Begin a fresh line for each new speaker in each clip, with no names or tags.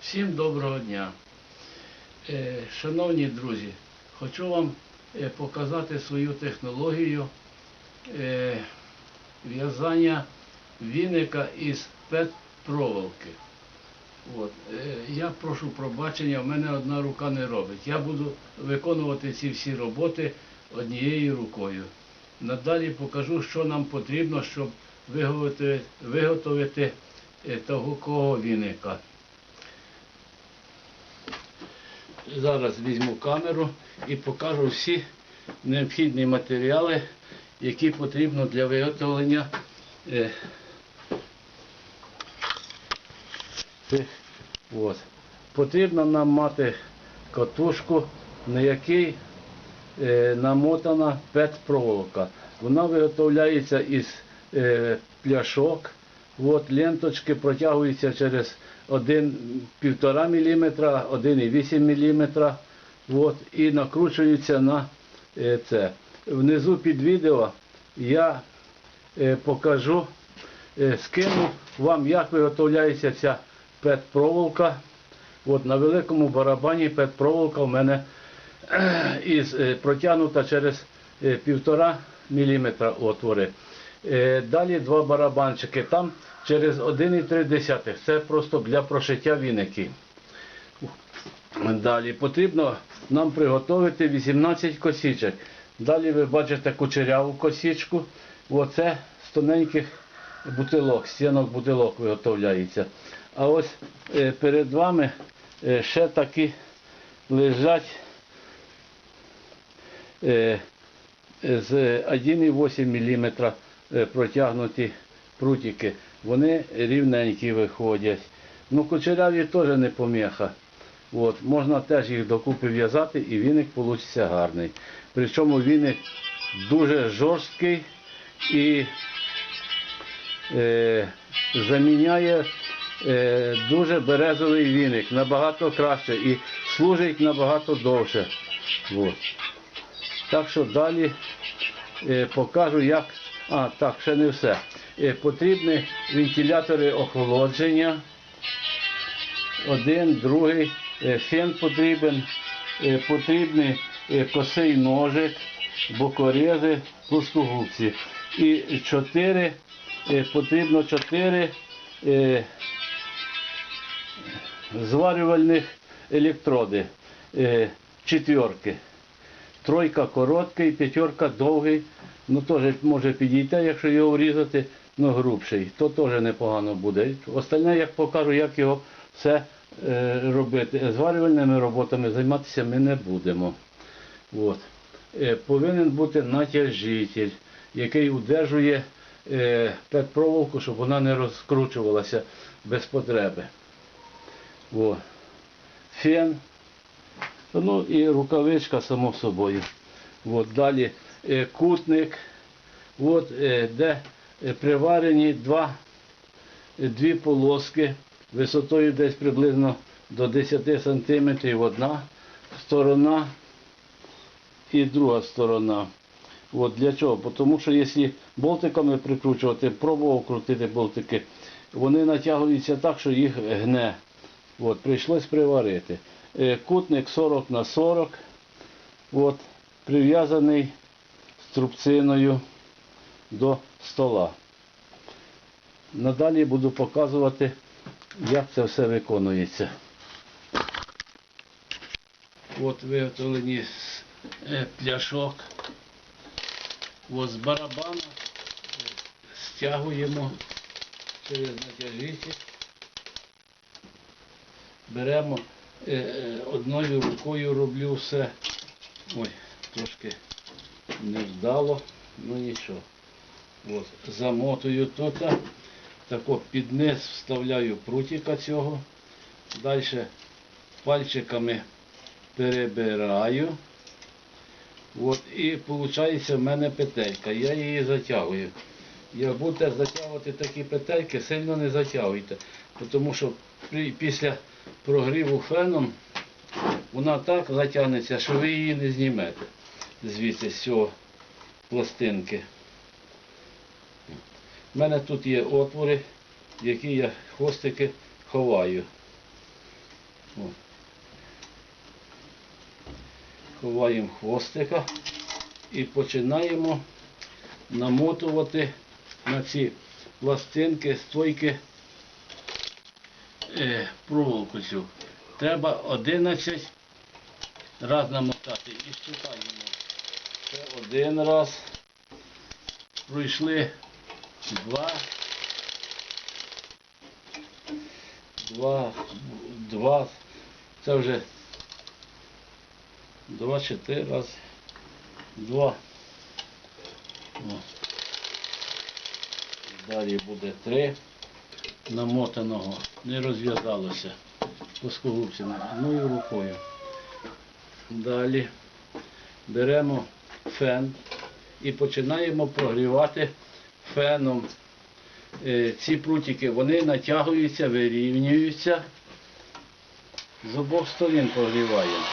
Всім доброго дня. Е, Шановні друзі, хочу вам е, показати свою технологію е, в'язання віника із пет-проволоки. Я прошу пробачення, в мене одна рука не робить. Я буду виконувати ці всі роботи однією рукою. Надалі покажу, що нам потрібно, щоб виготовити, виготовити того віника. Зараз візьму камеру і покажу всі необхідні матеріали, які потрібно для виготовлення е, цих. От. Потрібно нам мати катушку, на якій е, намотана пет-проволока. Вона виготовляється із е, пляшок. От, ленточки протягуються через 1,5 мм, 1,8 мм. От, і накручуються на е, це. Внизу під відео я е, покажу, е, скину вам, як виготовляється ця пет-проволока. От на великому барабані пет-проволока в мене із, протягнута через е, 1,5 мм отвори. Далі два барабанчики. Там через 1,3. Це просто для прошиття віників. Далі потрібно нам приготувати 18 косічок. Далі ви бачите кучеряву косічку. Оце з тоненьких бутилок, стінок бутилок виготовляється. А ось е, перед вами е, ще такі лежать е, з 1,8 мм протягнуті прутики. Вони рівненькі виходять. Ну, кучеряві теж не поміха. От, можна теж їх докупи в'язати і віник вийде гарний. Причому віник дуже жорсткий і е, заміняє е, дуже березовий віник, набагато краще і служить набагато довше. От. Так що далі е, покажу, як. А, так, ще не все. Е, потрібні вентилятори охолодження. Один, другий, е, фен потрібен, е, потрібний косий ножик, бокорези, плоскогубці. І чотири, потрібно чотири зварювальних електроди, четверки. Тройка короткий, п'ятерка довгий. Ну теж може підійти, якщо його врізати, ну грубший, то теж непогано буде. Остальне, як покажу, як його все е, робити. Зварювальними роботами займатися ми не будемо. От. Е, повинен бути натяжитель, який удержує е, пет-проволоку, щоб вона не розкручувалася без потреби. О. Фен. Ну і рукавичка, само собою. От, далі е, кутник, от, е, де приварені два, е, дві полоски висотою десь приблизно до 10 см одна сторона і друга сторона. От для чого? Тому що якщо болтиками прикручувати, пробував крутити болтики, вони натягуються так, що їх гне. От, прийшлось приварити. Е, Кутник 40 на 40, от, прив'язаний струбциною до стола. Надалі буду показувати, як це все виконується. От виготовлені з е, пляшок. От з барабана стягуємо через натяжитель. Беремо е, е, одною рукою роблю все. Ой, трошки невдало, ну нічого. От, замотую тут, тако під низ вставляю прутика цього. Далі пальчиками перебираю. От, і виходить в мене петелька. Я її затягую. Як будете затягувати такі петельки, сильно не затягуйте. Тому що після прогріву феном вона так затягнеться, що ви її не знімете звідси з цього пластинки. У мене тут є отвори, які я хвостики ховаю. Ховаємо хвостика і починаємо намотувати на ці пластинки, стойки е, проволоку цю. Треба 11 раз намотати і считаємо. Це один раз. Пройшли два. Два. Два. Це вже два, чотири раз. Два. О. Далі буде три. Намотаного. Не розв'язалося. Плоскогубцями. Одною рукою. Далі беремо фен і починаємо прогрівати феном. Е, Ці прутики вони натягуються, вирівнюються. З обох сторін прогріваємо.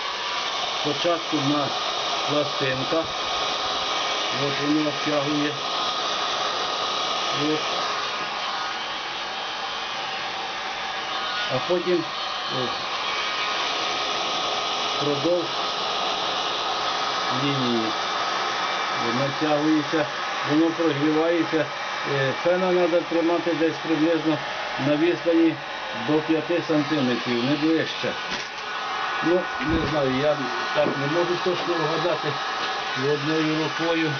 Спочатку в нас пластинка. От воно обтягує. От. А потім продовж лінії. Натягується, воно прогрівається. Е, Фена треба тримати десь приблизно на відстані до 5 см, не ближче. Ну, не знаю, я так не можу точно вгадати. Одною рукою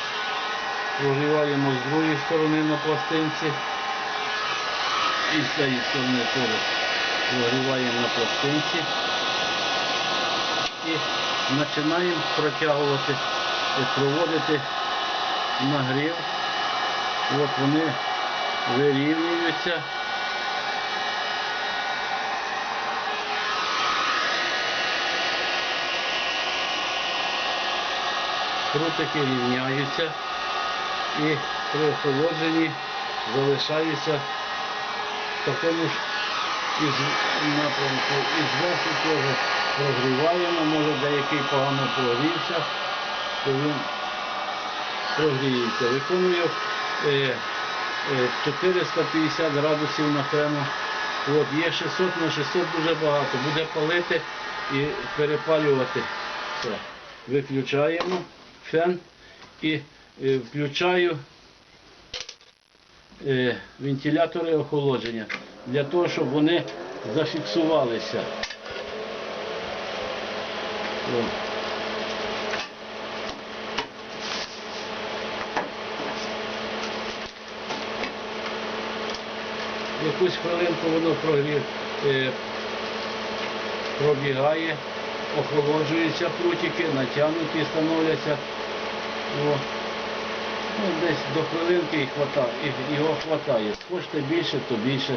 прогріваємо з другої сторони на пластинці. І з цієї сторони теж прогріваємо на пластинці. І починаємо протягувати, проводити нагрів. От вони вирівнюються. Крутики рівняються і при охолодженні залишаються в такому ж напрямку. І зверху теж прогріваємо, може деякий погано прогрівся, то він прогріється. Виконую е, е, 450 градусів на фену. От, є 600 на 600 дуже багато. Буде палити і перепалювати. Все. Виключаємо фен і е, включаю е, вентилятори охолодження для того, щоб вони зафіксувалися. О. Якусь хвилинку воно прогрів, е, пробігає, охолоджуються прутики, натягнуті становляться. О. Ну, десь до хвилинки його хватає. Хочете більше, то більше.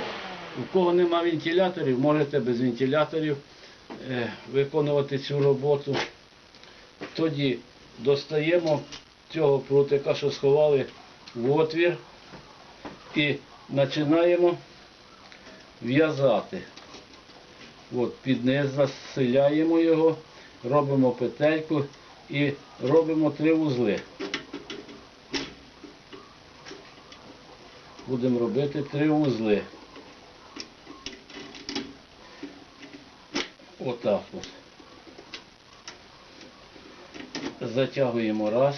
У кого нема вентиляторів, можете без вентиляторів е, виконувати цю роботу. Тоді достаємо цього прутика, що сховали в отвір, і починаємо в'язати. От, під низ його, робимо петельку і робимо три вузли. Будемо робити три вузли. Отак от. Затягуємо раз.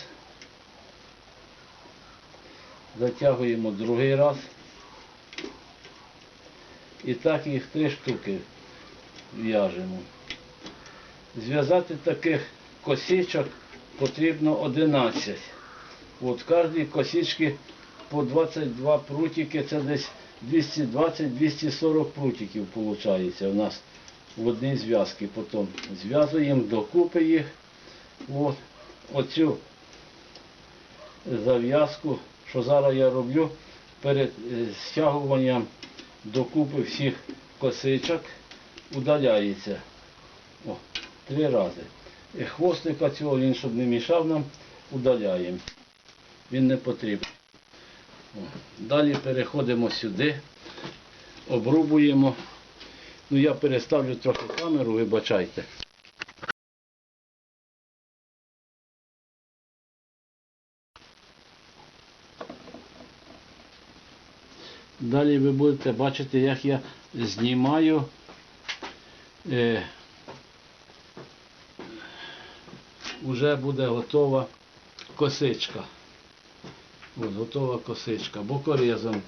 Затягуємо другий раз. І так їх три штуки в'яжемо. Зв'язати таких косичок потрібно 11. От кожній косичці по 22 прутики, це десь 220-240 прутиків виходить у нас в одній зв'язці. Потім зв'язуємо докупи їх. От. Оцю зав'язку, що зараз я роблю, перед е, стягуванням докупи всіх косичок удаляється. О, три рази. І хвостика цього він, щоб не мішав нам, удаляємо. Він не потрібен. О, Далі переходимо сюди, обрубуємо. Ну я переставлю трохи камеру, вибачайте. Далі ви будете бачити, як я знімаю е, вже буде готова косичка. От, готова косичка. Бокорезом.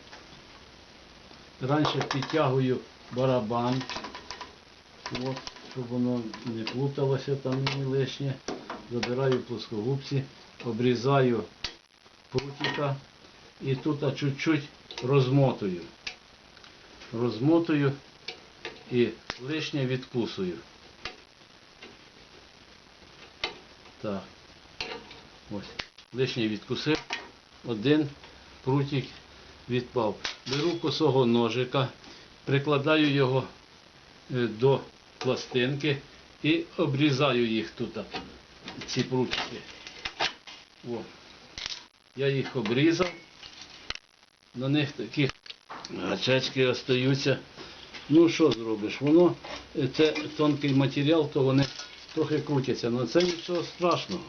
Раніше підтягую барабан, от, щоб воно не плуталося там не лишнє. Забираю плоскогубці, обрізаю прутика і тут чуть-чуть розмотую. Розмотую і лишнє відкусую. Так. Ось. Лишнє відкусив. Один прутик відпав. Беру косого ножика, прикладаю його е, до пластинки і обрізаю їх тут, ці прутики. О. Я їх обрізав. На них такі гачечки остаються. Ну що зробиш? Воно, е, це тонкий матеріал, то вони трохи крутяться. але це нічого страшного.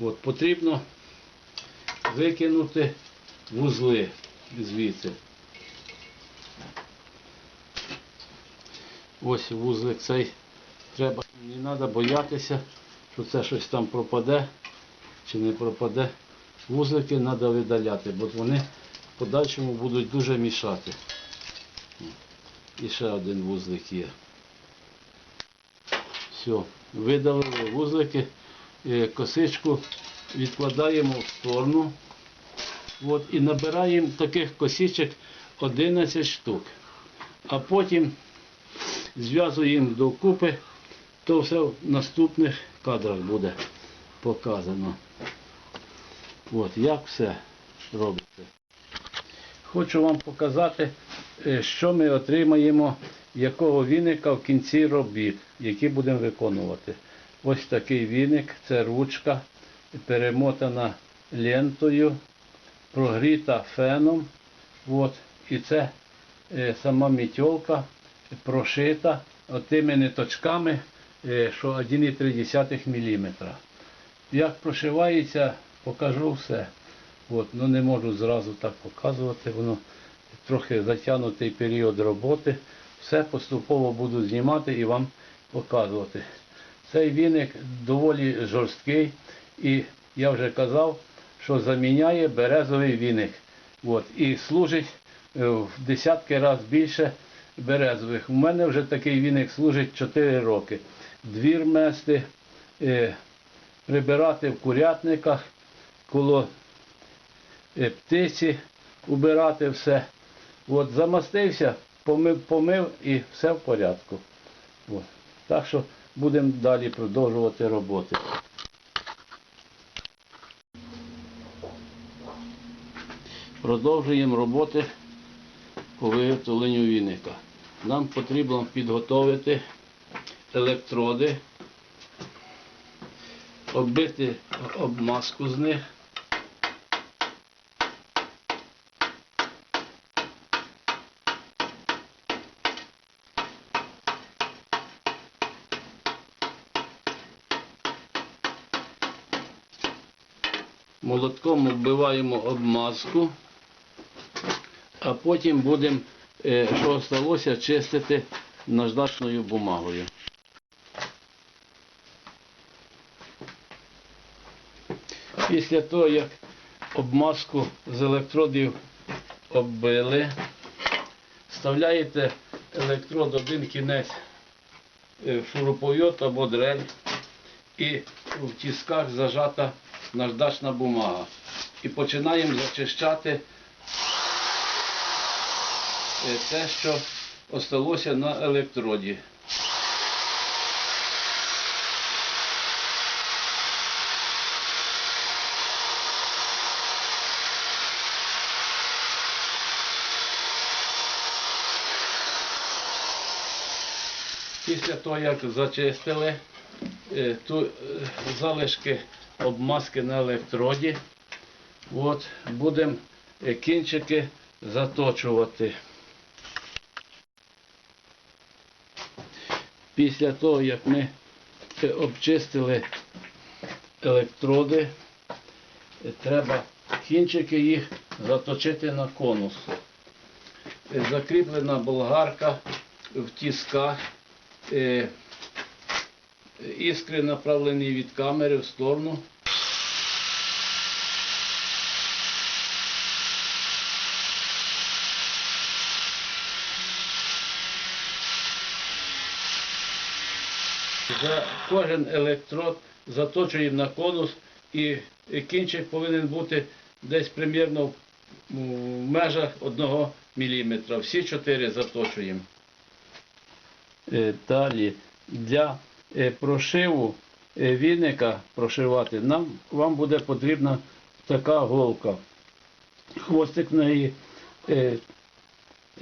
От, потрібно викинути вузли звідси. Ось вузлик цей. Треба, не треба боятися, що це щось там пропаде чи не пропаде. Вузлики треба видаляти, бо вони подальшому будуть дуже мішати. І ще один вузлик є. Все, видалили вузлики, Е, косичку відкладаємо в сторону. От, і набираємо таких косичок 11 штук. А потім зв'язуємо докупи, то все в наступних кадрах буде показано. От, як все робиться. Хочу вам показати, е, що ми отримаємо, якого віника в кінці робіт, які будемо виконувати. Ось такий віник, це ручка, перемотана лентою, прогріта феном. От, і це е, сама мітьолка прошита отими ниточками, е, що 1,3 мм. Як прошивається, покажу все. От, ну не можу зразу так показувати, воно трохи затягнутий період роботи. Все поступово буду знімати і вам показувати. Цей віник доволі жорсткий і я вже казав, що заміняє березовий віник. От, і служить е, в десятки разів більше березових. У мене вже такий віник служить 4 роки. Двір мести, е, прибирати в курятниках, коло птиці, убирати все. От, замастився, помив, помив і все в порядку. От. Так що будемо далі продовжувати роботи. Продовжуємо роботи по виготовленню віника. Нам потрібно підготовити електроди, оббити обмазку з них. Молотком оббиваємо обмазку, а потім будемо, е, що залишилося, чистити наждачною бумагою. Після того, як обмазку з електродів оббили, вставляєте електрод один кінець е, в шуруповерт або дрель і в тисках зажата наждачна бумага. І починаємо зачищати е, те, що осталося на електроді. Після того, як зачистили, ту е, залишки обмазки на електроді, от, будемо е, кінчики заточувати. Після того, як ми е, обчистили електроди, е, треба кінчики їх заточити на конус. е, закріплена болгарка в тисках. Іскри направлені від камери в сторону. За кожен електрод заточуємо на конус і кінчик повинен бути десь примірно в межах 1 мм. Всі чотири заточуємо. Е, Далі для прошиву е, віника прошивати нам вам буде потрібна така голка. Хвостик в неї е,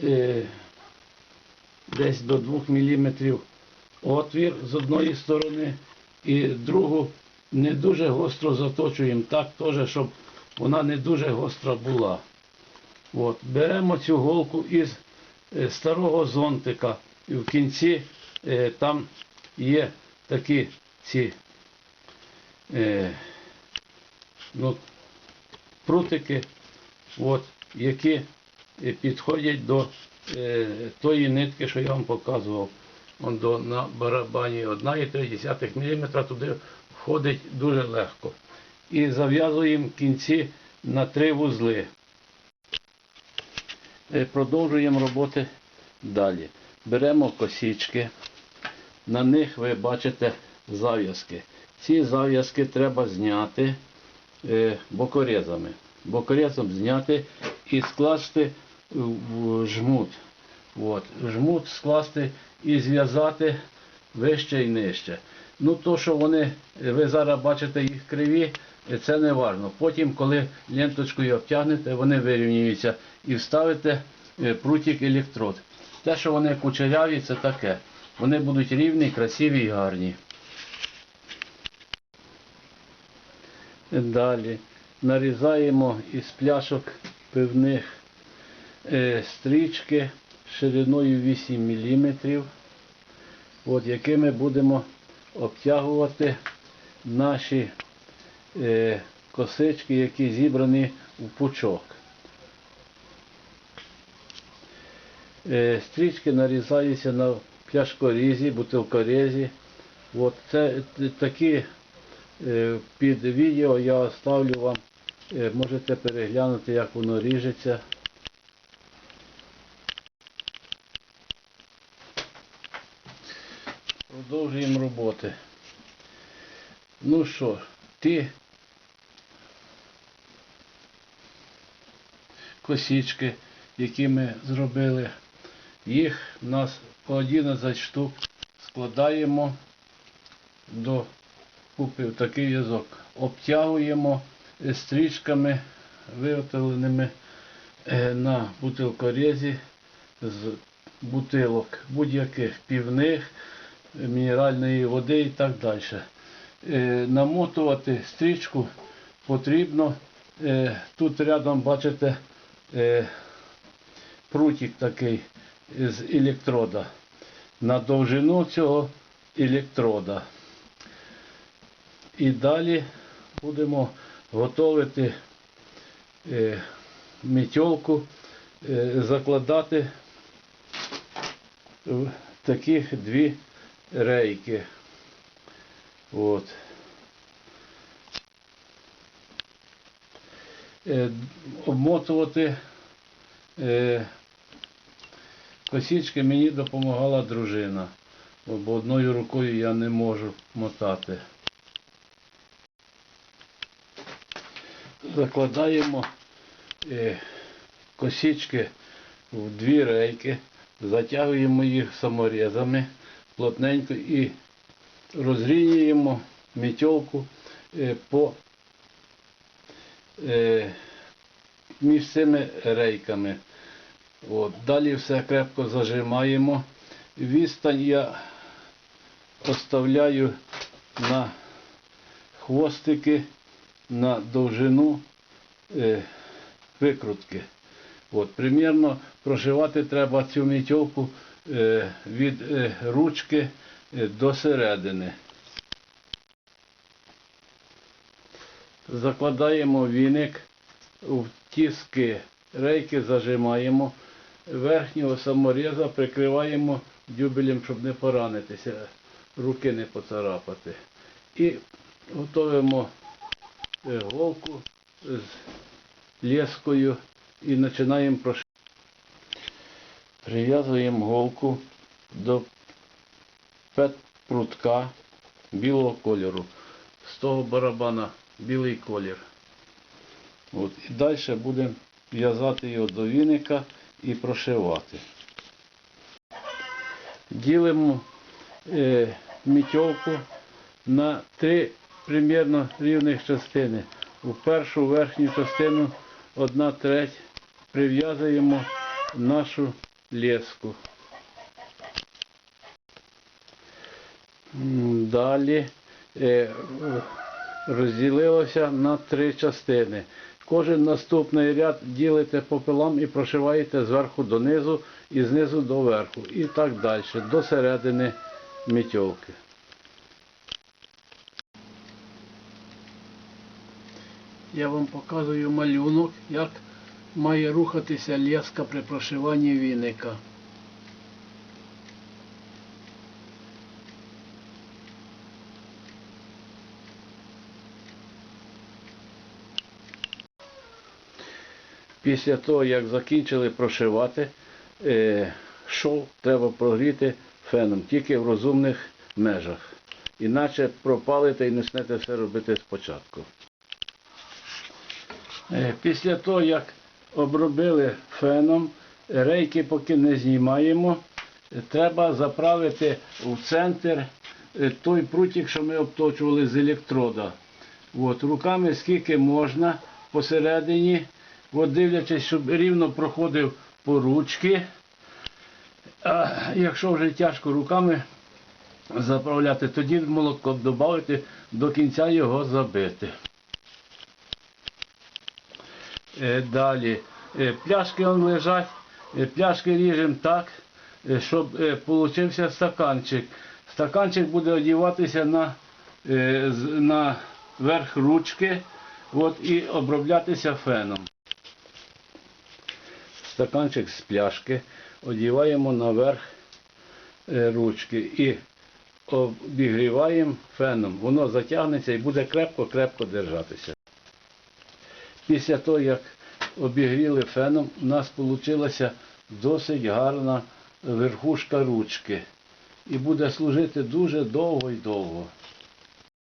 е, десь до 2 мм отвір з одної сторони і другу не дуже гостро заточуємо так теж, щоб вона не дуже гостра була. От. Беремо цю голку із е, старого зонтика і в кінці е, там є такі ці е, ну, прутики, от, які підходять до е, тої нитки, що я вам показував. Вон до, на барабані 1,3 мм туди входить дуже легко. І зав'язуємо кінці на три вузли. Е, Продовжуємо роботи далі. Беремо косічки, на них ви бачите зав'язки. Ці зав'язки треба зняти е, бокорезами. Бокорезом зняти і скласти в жмут. От, жмут скласти і зв'язати вище і нижче. Ну, то, що вони, ви зараз бачите їх криві, це не важливо. Потім, коли ленточкою обтягнете, вони вирівнюються і вставите е, прутик електрод. Те, що вони кучеряві, це таке. Вони будуть рівні, красиві і гарні. Далі нарізаємо із пляшок пивних е, стрічки шириною 8 мм, от, якими будемо обтягувати наші е, косички, які зібрані в пучок. Е, стрічки нарізаються на пляшкорізі, бутилкорізі. От, це такі е, під відео я оставлю вам. Е, можете переглянути, як воно ріжеться. Продовжуємо роботи. Ну що, ті косічки, які ми зробили, їх у нас по 11 штук складаємо до купи в такий в'язок. Обтягуємо стрічками, виготовленими е, на бутилкорезі з бутилок будь-яких півних, мінеральної води і так далі. Е, Намотувати стрічку потрібно. е, Тут рядом бачите прутик такий з електрода. На довжину цього електрода. І далі будемо готувати е, е, закладати в таких дві рейки. От. Е, обмотувати косічки мені допомагала дружина, бо одною рукою я не можу мотати. Закладаємо е, косічки в дві рейки, затягуємо їх саморізами плотненько і розрівнюємо мітьолку е, по е, між рейками. От. Далі все крепко зажимаємо. Відстань я оставляю на хвостики на довжину е, викрутки. От, примірно прошивати треба цю мітьолку е, від е, ручки е, до середини. Закладаємо віник в тіски, рейки зажимаємо, верхнього саморіза прикриваємо дюбелем, щоб не поранитися, руки не поцарапати. І готуємо е, голку з лескою і починаємо прошивати. Прив'язуємо голку до пет-прутка білого кольору. З того барабана білий колір. От. І далі будемо в'язати його до віника і прошивати. Ділимо е, мітьовку на три примірно рівних частини. У першу верхню частину одна треть прив'язуємо нашу леску. Далі е, розділилося на три частини. Кожен наступний ряд ділите пополам і прошиваєте зверху донизу і знизу до верху. І так далі, до середини мітьовки. Я вам показую малюнок, як має рухатися леска при прошиванні віника. Після того, як закінчили прошивати, е, шов треба прогріти феном, тільки в розумних межах. Іначе пропалите і почнете все робити спочатку. Е, Після того, як обробили феном, рейки поки не знімаємо, треба заправити в центр е, той прутик, що ми обточували з електрода. От, руками скільки можна посередині, от дивлячись, щоб рівно проходив по ручки. А якщо вже тяжко руками заправляти, тоді молотко додати до кінця його забити. Е, Далі е, пляшки он лежать, е, пляшки ріжемо так, щоб получився стаканчик. Стаканчик буде одіватися на, на верх ручки от, і оброблятися феном. Стаканчик з пляшки одіваємо на верх е, ручки і обігріваємо феном. Воно затягнеться і буде крепко-крепко держатися. Після того, як обігріли феном, у нас вийшла досить гарна верхушка ручки. І буде служити дуже довго і довго.